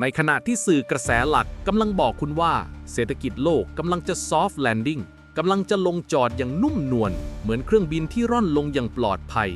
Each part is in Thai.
ในขณะที่สื่อกระแสหลักกำลังบอกคุณว่า เศรษฐกิจโลกกำลังจะ soft landing กำลังจะลงจอดอย่างนุ่มนวลเหมือนเครื่องบินที่ร่อนลงอย่างปลอดภัย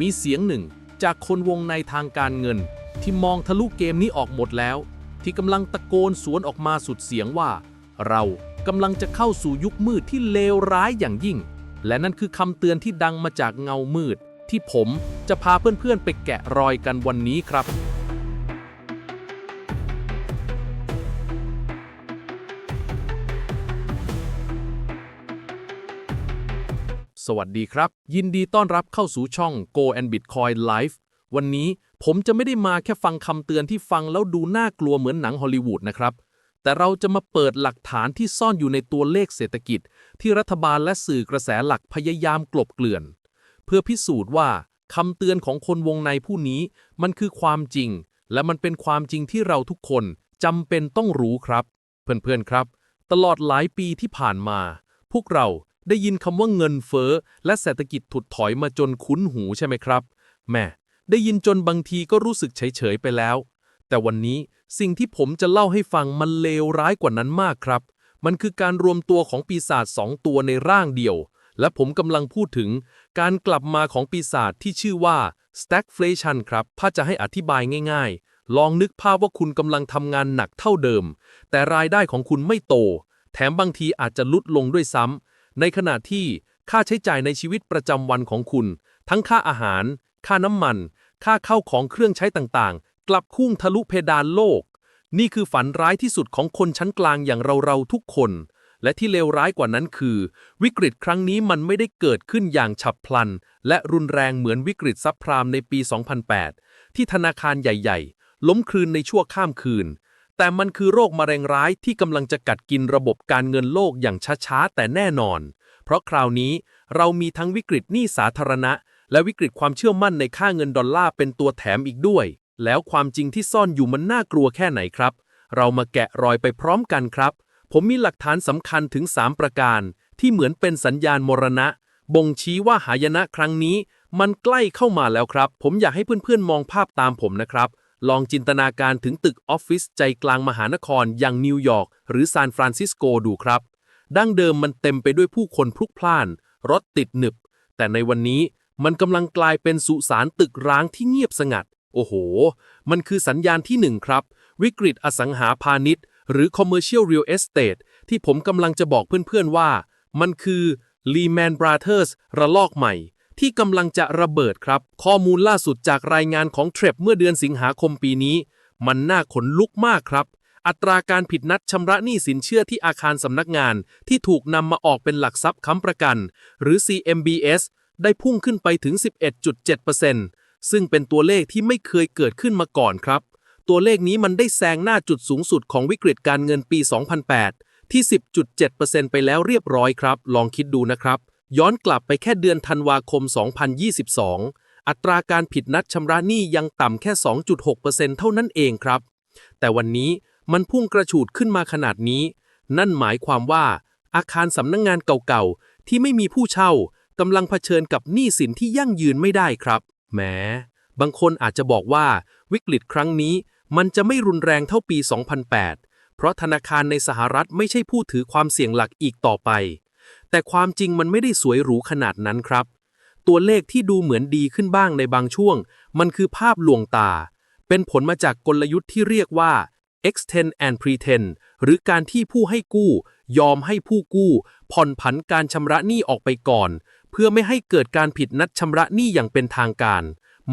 มีเสียงหนึ่งจากคนวงในทางการเงิน ที่มองทะลุเกมนี้ออกหมดแล้ว ที่กำลังตะโกนสวนออกมาสุดเสียงว่า เรากำลังจะเข้าสู่ยุคมืดที่เลวร้ายอย่างยิ่ง และนั่นคือคำเตือนที่ดังมาจากเงามืด ที่ผมจะพาเพื่อนๆไปแกะรอยกันวันนี้ครับ สวัสดีครับ ยินดีต้อนรับเข้าสู่ช่อง Go and Bitcoin Live วันนี้ผมจะไม่ได้มาแค่ฟังคำเตือนที่ฟังแล้วดูน่ากลัวเหมือนหนังฮอลลีวูดนะครับ แต่เราจะมาเปิดหลักฐานที่ซ่อนอยู่ในตัวเลขเศรษฐกิจ ที่รัฐบาลและสื่อกระแสหลักพยายามกลบเกลื่อน เพื่อพิสูจน์ว่าคำเตือนของคนวงในผู้นี้ มันคือความจริง และมันเป็นความจริงที่เราทุกคนจำเป็นต้องรู้ครับ เพื่อนๆครับ ตลอดหลายปีที่ผ่านมา พวกเรา ได้ยินคำว่าเงินเฟ้อและเศรษฐกิจถดถอยมาจนคุ้นหูใช่ไหมครับแม่ได้ยินจนบางทีก็รู้สึกเฉยๆไปแล้ว แต่วันนี้สิ่งที่ผมจะเล่าให้ฟังมันเลวร้ายกว่านั้นมากครับ มันคือการรวมตัวของปีศาจสองตัวในร่างเดียว และผมกำลังพูดถึงการกลับมาของปีศาจที่ชื่อว่า stagflation ครับ ถ้าจะให้อธิบายง่ายๆ ลองนึกภาพว่าคุณกำลังทำงานหนักเท่าเดิม แต่รายได้ของคุณไม่โต แถมบางทีอาจจะลดลงด้วยซ้ำ ในขณะที่ค่าใช้จ่ายในชีวิตประจำวันของคุณ ทั้งค่าอาหาร ค่าน้ำมัน ค่าเข้าของเครื่องใช้ต่างๆ กลับพุ่งทะลุเพดานโลก นี่คือฝันร้ายที่สุดของคนชั้นกลางอย่างเราๆทุกคน และที่เลวร้ายกว่านั้นคือ วิกฤตครั้งนี้มันไม่ได้เกิดขึ้นอย่างฉับพลัน และรุนแรงเหมือนวิกฤตซับพรามในปี 2008 ที่ธนาคารใหญ่ ๆ ล้มคลืนในชั่วข้ามคืน แต่มันคือโรคมะเร็งร้ายที่กำลังจะกัดกินระบบการเงินโลกอย่างช้าๆ แต่แน่นอน เพราะคราวนี้เรามีทั้งวิกฤตหนี้สาธารณะ และวิกฤตความเชื่อมั่นในค่าเงินดอลลาร์เป็นตัวแถมอีกด้วย แล้วความจริงที่ซ่อนอยู่มันน่ากลัวแค่ไหนครับ เรามาแกะรอยไปพร้อมกันครับ ผมมีหลักฐานสำคัญถึง 3 ประการ ที่เหมือนเป็นสัญญาณมรณะ บ่งชี้ว่าหายนะครั้งนี้ มันใกล้เข้ามาแล้วครับ ผมอยากให้เพื่อนๆมองภาพตามผมนะครับ ลองจินตนาการถึงตึกออฟฟิศใจกลางมหานครอย่างนิวยอร์กหรือซานฟรานซิสโกดูครับ ดั้งเดิมมันเต็มไปด้วยผู้คนพลุกพล่าน รถติดหนึบ แต่ในวันนี้มันกำลังกลายเป็นสุสานตึกร้างที่เงียบสงัด โอ้โห มันคือสัญญาณที่หนึ่งครับ วิกฤตอสังหาพาณิชย์ หรือ commercial real estate ที่ผมกำลังจะบอกเพื่อนๆว่า มันคือ Lehman Brothers ระลอกใหม่ ที่กำลังจะระเบิดครับ ข้อมูลล่าสุดจากรายงานของเทรปเมื่อเดือนสิงหาคมปีนี้ มันน่าขนลุกมากครับ อัตราการผิดนัดชำระหนี้สินเชื่อที่อาคารสำนักงาน ที่ถูกนำมาออกเป็นหลักทรัพย์ค้ำประกัน หรือ CMBS ได้พุ่งขึ้นไปถึง 11.7%ซึ่งเป็นตัวเลขที่ไม่เคยเกิดขึ้นมาก่อนครับ ตัวเลขนี้มันได้แซงหน้าจุดสูงสุดของวิกฤตการเงินปี 2008 ที่ 10.7%ไปแล้วเรียบร้อยครับ ลองคิดดูนะครับ ย้อนกลับไปแค่เดือนธันวาคม 2022 อัตราการผิดนัดชำระหนี้ยังต่ำแค่ 2.6%เท่านั้นเองครับ แต่วันนี้มันพุ่งกระฉูดขึ้นมาขนาดนี้ นั่นหมายความว่า อาคารสำนักงงานเก่าๆ ที่ไม่มีผู้เช่ากำลังเผชิญกับหนี้สินที่ยั่งยืนไม่ได้ครับแหมบางคนอาจจะบอกว่าวิกฤตครั้งนี้มันจะไม่รุนแรงเท่าปี 2008 เพราะธนาคารในสหรัฐไม่ใช่ผู้ถือความเสี่ยงหลักอีกต่อไป แต่ความจริงมันไม่ได้สวยหรูขนาดนั้นครับ ตัวเลขที่ดูเหมือนดีขึ้นบ้างในบางช่วง มันคือภาพลวงตา เป็นผลมาจากกลยุทธ์ที่เรียกว่า extend and pretend หรือการที่ผู้ให้กู้ ยอมให้ผู้กู้ ผ่อนผันการชำระหนี้ออกไปก่อน เพื่อไม่ให้เกิดการผิดนัดชำระหนี้อย่างเป็นทางการ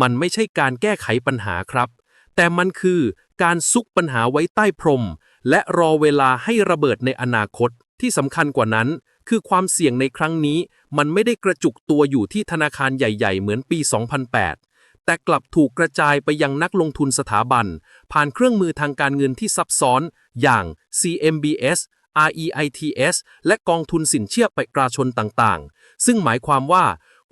มันไม่ใช่การแก้ไขปัญหาครับ แต่มันคือการซุกปัญหาไว้ใต้พรม และรอเวลาให้ระเบิดในอนาคตที่สำคัญกว่านั้น คือความเสี่ยงในครั้งนี้ มันไม่ได้กระจุกตัวอยู่ที่ธนาคารใหญ่ ๆ เหมือนปี 2008 แต่กลับถูกกระจายไปยังนักลงทุนสถาบัน ผ่านเครื่องมือทางการเงินที่ซับซ้อน อย่าง CMBS REITs และกองทุนสินเชื่อประชาชนต่างๆ ซึ่งหมายความว่า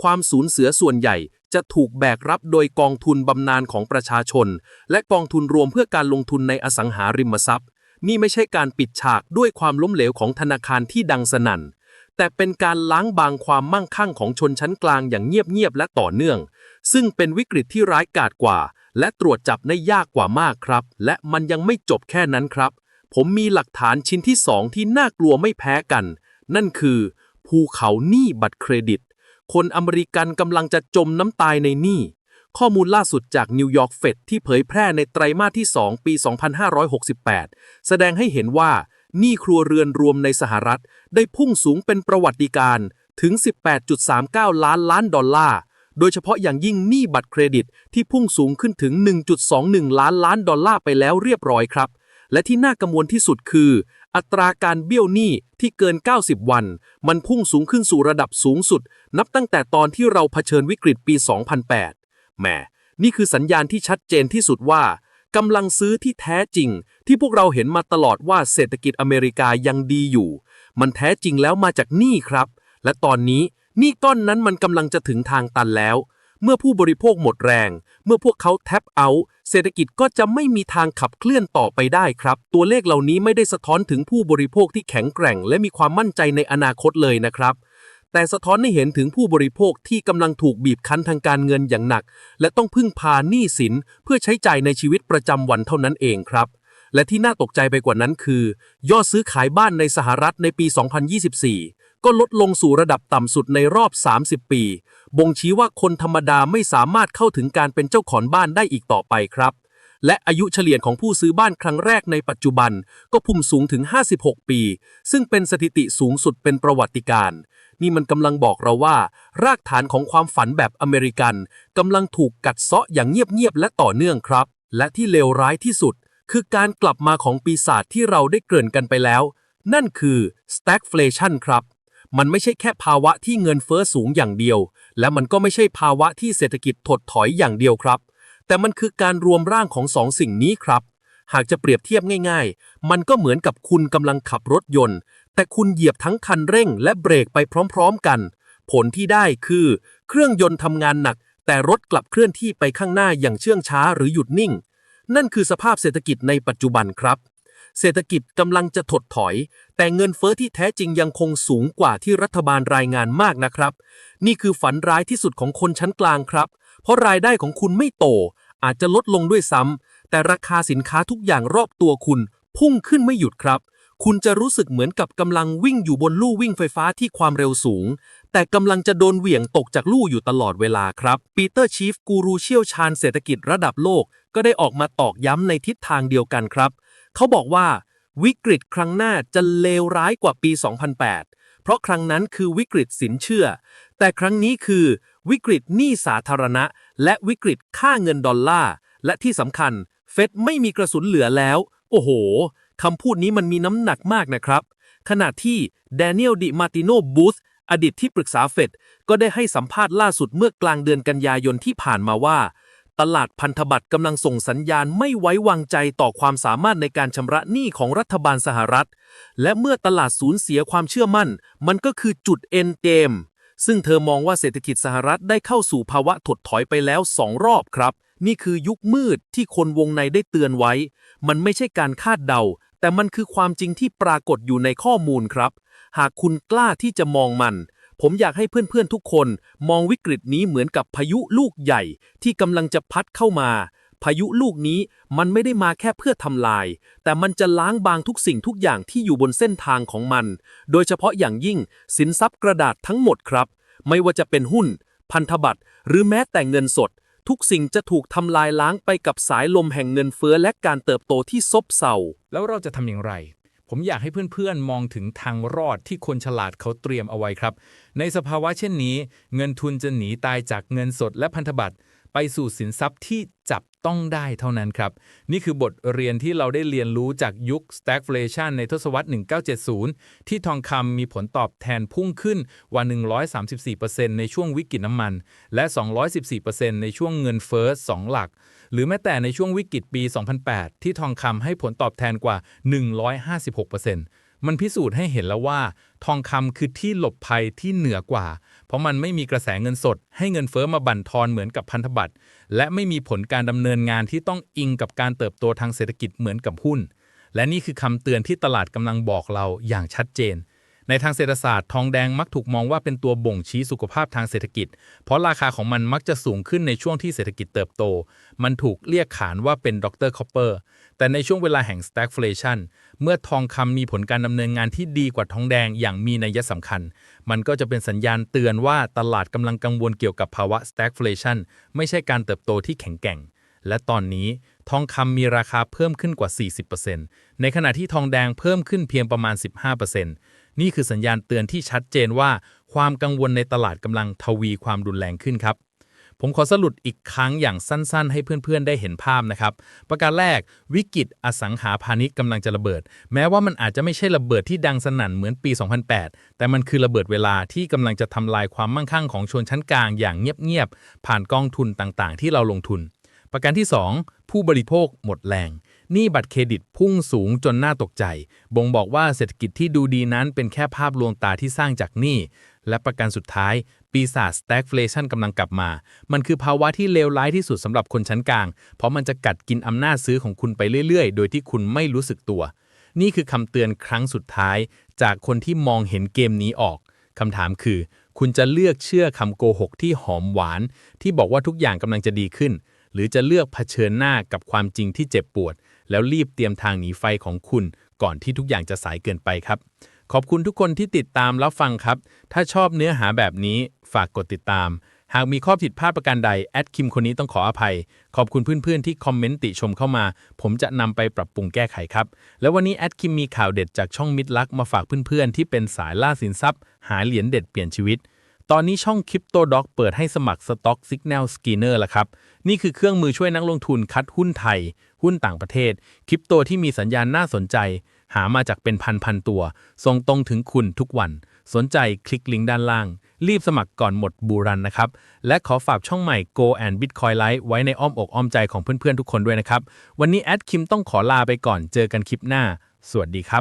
ความสูญเสียส่วนใหญ่จะถูกแบกรับโดยกองทุนบำนาญของประชาชน และกองทุนรวมเพื่อการลงทุนในอสังหาริมทรัพย์ นี่ไม่ใช่การปิดฉากด้วยความล้มเหลวของธนาคารที่ดังสนั่น แต่เป็นการล้างบางความมั่งคั่งของชนชั้นกลางอย่างเงียบๆและต่อเนื่อง ซึ่งเป็นวิกฤตที่ร้ายกาจกว่า และตรวจจับได้ยากกว่ามากครับ และมันยังไม่จบแค่นั้นครับ ผมมีหลักฐานชิ้นที่สองที่น่ากลัวไม่แพ้กัน นั่นคือ ภูเขาหนี้บัตรเครดิต คนอเมริกันกำลังจะจมน้ำตายในหนี้ข้อมูลล่าสุดจากนิวยอร์กเฟดที่เผยแพร่ในไตรมาสที่ 2 ปี 2568 แสดงให้เห็นว่า หนี้ครัวเรือนรวมในสหรัฐได้พุ่งสูงเป็นประวัติการณ์ถึง 18.39 ล้านล้านดอลลาร์ โดยเฉพาะอย่างยิ่งหนี้บัตรเครดิตที่พุ่งสูงขึ้นถึง 1.21 ล้านล้านดอลลาร์ไปแล้วเรียบร้อยครับ และที่น่ากังวลที่สุดคือ อัตราการเบี้ยวหนี้ที่เกิน 90 วัน มันพุ่งสูงขึ้นสู่ระดับสูงสุด นับตั้งแต่ตอนที่เราเผชิญวิกฤตปี 2008แหมนี่คือสัญญาณที่ชัดเจนที่สุดว่า กำลังซื้อที่แท้จริง ที่พวกเราเห็นมาตลอดว่าเศรษฐกิจอเมริกายังดีอยู่ มันแท้จริงแล้วมาจากหนี้ครับ และตอนนี้หนี้ก้อนนั้นมันกำลังจะถึงทางตันแล้ว เมื่อผู้บริโภคหมดแรง เมื่อพวกเขาแท็บเอา เศรษฐกิจก็จะไม่มีทางขับเคลื่อนต่อไปได้ครับ ตัวเลขเหล่านี้ไม่ได้สะท้อนถึงผู้บริโภคที่แข็งแกร่ง และมีความมั่นใจในอนาคตเลยนะครับ แต่สะท้อนให้เห็นถึงผู้บริโภคที่กำลังถูกบีบคั้นทางการเงินอย่างหนัก และต้องพึ่งพาหนี้สินเพื่อใช้จ่ายในชีวิตประจำวันเท่านั้นเองครับ และที่น่าตกใจไปกว่านั้นคือ ยอดซื้อขายบ้านในสหรัฐในปี 2024 ก็ลดลงสู่ระดับต่ำสุดในรอบ 30 ปี บ่งชี้ว่าคนธรรมดาไม่สามารถเข้าถึงการเป็นเจ้าของบ้านได้อีกต่อไปครับและอายุเฉลี่ยของผู้ซื้อบ้านครั้งแรกในปัจจุบันก็พุ่งสูงถึง 56 ปี ซึ่งเป็นสถิติสูงสุดเป็นประวัติการณ์ นี่มันกำลังบอกเราว่า รากฐานของความฝันแบบอเมริกันกำลังถูกกัดเซาะอย่างเงียบๆและต่อเนื่องครับ และที่เลวร้ายที่สุด คือการกลับมาของปีศาจที่เราได้เกริ่นกันไปแล้ว นั่นคือ stagflation ครับมันไม่ใช่แค่ภาวะที่เงินเฟ้อสูงอย่างเดียว และมันก็ไม่ใช่ภาวะที่เศรษฐกิจถดถอยอย่างเดียวครับ แต่มันคือการรวมร่างของสองสิ่งนี้ครับ หากจะเปรียบเทียบง่าย ๆ มันก็เหมือนกับคุณกำลังขับรถยนต์ แต่คุณเหยียบทั้งคันเร่งและเบรกไปพร้อมๆกัน ผลที่ได้คือ เครื่องยนต์ทำงานหนัก แต่รถกลับเคลื่อนที่ไปข้างหน้าอย่างเชื่องช้าหรือหยุดนิ่ง นั่นคือสภาพเศรษฐกิจในปัจจุบันครับ เศรษฐกิจกำลังจะถดถอย แต่เงินเฟ้อที่แท้จริงยังคงสูงกว่าที่รัฐบาลรายงานมากนะครับ นี่คือฝันร้ายที่สุดของคนชั้นกลางครับ เพราะรายได้ของคุณไม่โต อาจจะลดลงด้วยซ้ำแต่ราคาสินค้าทุกอย่างรอบตัวคุณพุ่งขึ้นไม่หยุดครับ คุณจะรู้สึกเหมือนกับกำลังวิ่งอยู่บนลู่วิ่งไฟฟ้าที่ความเร็วสูง แต่กำลังจะโดนเหวี่ยงตกจากลู่อยู่ตลอดเวลาครับ ปีเตอร์ชีฟกูรูเชี่ยวชาญเศรษฐกิจระดับโลก ก็ได้ออกมาตอกย้ำในทิศทางเดียวกันครับ เขาบอกว่า วิกฤตครั้งหน้าจะเลวร้ายกว่าปี 2008 เพราะครั้งนั้นคือวิกฤตสินเชื่อ แต่ครั้งนี้คือ วิกฤตหนี้สาธารณะ และวิกฤตค่าเงินดอลลาร์และที่สำคัญ เฟดไม่มีกระสุนเหลือแล้ว โอ้โห คำพูดนี้มันมีน้ำหนักมากนะครับ ขณะที่แดเนียลดิมาติโนบูธอดีตที่ปรึกษาเฟดก็ได้ให้สัมภาษณ์ล่าสุดเมื่อกลางเดือนกันยายนที่ผ่านมาว่า ตลาดพันธบัตรกำลังส่งสัญญาณไม่ไว้วางใจต่อความสามารถในการชำระหนี้ของรัฐบาลสหรัฐ และเมื่อตลาดสูญเสียความเชื่อมั่น มันก็คือจุดเอ็นเกมซึ่งเธอมองว่าเศรษฐกิจสหรัฐได้เข้าสู่ภาวะถดถอยไปแล้วสองรอบครับ นี่คือยุคมืดที่คนวงในได้เตือนไว้ มันไม่ใช่การคาดเดา แต่มันคือความจริงที่ปรากฏอยู่ในข้อมูลครับ หากคุณกล้าที่จะมองมัน ผมอยากให้เพื่อนๆทุกคน มองวิกฤตนี้เหมือนกับพายุลูกใหญ่ ที่กำลังจะพัดเข้ามา พายุลูกนี้มันไม่ได้มาแค่เพื่อทำลาย แต่มันจะล้างบางทุกสิ่งทุกอย่างที่อยู่บนเส้นทางของมัน โดยเฉพาะอย่างยิ่งสินทรัพย์กระดาษทั้งหมดครับ ไม่ว่าจะเป็นหุ้น พันธบัตรหรือแม้แต่เงินสด ทุกสิ่งจะถูกทำลายล้างไปกับสายลมแห่งเงินเฟ้อและการเติบโตที่ซบเซา แล้วเราจะทำอย่างไร ผมอยากให้เพื่อนๆ มองถึงทางรอดที่คนฉลาดเขาเตรียมเอาไว้ครับ ในสภาวะเช่นนี้ เงินทุนจะหนีตายจากเงินสดและพันธบัตรไปสู่สินทรัพย์ที่จับ ต้องได้เท่านั้นครับ นี่คือบทเรียนที่เราได้เรียนรู้จากยุค stagflation ในทศวรรษ 1970 ที่ทองคำมีผลตอบแทนพุ่งขึ้นกว่า 134%ในช่วงวิกฤตน้ำมัน และ 214%ในช่วงเงินเฟ้อ2หลัก หรือแม้แต่ในช่วงวิกฤตปี 2008 ที่ทองคำให้ผลตอบแทนกว่า 156% มันพิสูจน์ให้เห็นแล้วว่า ทองคำคือที่หลบภัยที่เหนือกว่า เพราะมันไม่มีกระแสเงินสด ให้เงินเฟ้อมาบั่นทอนเหมือนกับพันธบัตร และไม่มีผลการดำเนินงานที่ต้องอิงกับการเติบโตทางเศรษฐกิจเหมือนกับหุ้น และนี่คือคำเตือนที่ตลาดกำลังบอกเราอย่างชัดเจน ในทางเศรษฐศาสตร์ทองแดงมักถูกมองว่าเป็นตัวบ่งชี้สุขภาพทางเศรษฐกิจ เพราะราคาของมันมักจะสูงขึ้นในช่วงที่เศรษฐกิจเติบโต มันถูกเรียกขานว่าเป็นดรคอปเปอร์แต่ในช่วงเวลาแห่ง stagflation เมื่อทองคำมีผลการดำเนินงานที่ดีกว่าทองแดงอย่างมีนัยสำคัญ มันก็จะเป็นสัญญาณเตือนว่าตลาดกำลังกังวลเกี่ยวกับภาวะ stagflation ไม่ใช่การเติบโตที่แข็งแกร่ง และตอนนี้ทองคำมีราคาเพิ่มขึ้นกว่า 40%ในขณะที่ทองแดงเพิ่มขึ้นเพียงประมาณ 15% นี่คือสัญญาณเตือนที่ชัดเจนว่า ความกังวลในตลาดกำลังทวีความรุนแรงขึ้นครับ ผมขอสรุปอีกครั้งอย่างสั้นๆ ให้เพื่อนๆ ได้เห็นภาพนะครับ ประการแรก วิกฤตอสังหาพาณิชย์กำลังจะระเบิด แม้ว่ามันอาจจะไม่ใช่ระเบิดที่ดังสนั่นเหมือนปี 2008 แต่มันคือระเบิดเวลาที่กำลังจะทำลายความมั่งคั่งของชนชั้นกลางอย่างเงียบๆผ่านกองทุนต่างๆ ที่เราลงทุน ประการที่ 2 ผู้บริโภคหมดแรง หนี้บัตรเครดิตพุ่งสูงจนน่าตกใจ บ่งบอกว่าเศรษฐกิจที่ดูดีนั้นเป็นแค่ภาพลวงตาที่สร้างจากหนี้ และประการสุดท้าย ปีศาจ stagflation กำลังกลับมา มันคือภาวะที่เลวร้ายที่สุดสำหรับคนชั้นกลาง เพราะมันจะกัดกินอำนาจซื้อของคุณไปเรื่อย ๆ โดยที่คุณไม่รู้สึกตัว นี่คือคำเตือนครั้งสุดท้าย จากคนที่มองเห็นเกมนี้ออกคำถามคือ คุณจะเลือกเชื่อคำโกหกที่หอมหวาน ที่บอกว่าทุกอย่างกำลังจะดีขึ้นหรือจะเลือกเผชิญหน้ากับความจริงที่เจ็บปวด แล้วรีบเตรียมทางหนีไฟของคุณก่อนที่ทุกอย่างจะสายเกินไปครับ ขอบคุณทุกคนที่ติดตามรับฟังครับ ถ้าชอบเนื้อหาแบบนี้ฝากกดติดตาม หากมีข้อผิดพลาดประการใดแอดคิมคนนี้ต้องขออภัย ขอบคุณเพื่อนๆที่คอมเมนต์ติชมเข้ามา ผมจะนำไปปรับปรุงแก้ไขครับ แล้ววันนี้แอดคิมมีข่าวเด็ดจากช่องมิดลักมาฝากเพื่อนๆที่เป็นสายล่าสินทรัพย์ หาเหรียญเด็ดเปลี่ยนชีวิต ตอนนี้ช่อง Crypto Doc เปิดให้สมัคร Stock Signal Scanner แล้วครับ นี่คือเครื่องมือช่วยนักลงทุนคัดหุ้นไทย หุ้นต่างประเทศ คริปโตที่มีสัญญาณน่าสนใจ หามาจากเป็นพันๆตัว ส่งตรงถึงคุณทุกวัน สนใจคลิกลิงก์ด้านล่าง รีบสมัครก่อนหมดบูรันนะครับ และขอฝากช่องใหม่ Go and Bitcoin Live ไว้ในอ้อมอกอ้อมใจของเพื่อนๆทุกคนด้วยนะครับ วันนี้แอดคิมต้องขอลาไปก่อน เจอกันคลิปหน้า สวัสดีครับ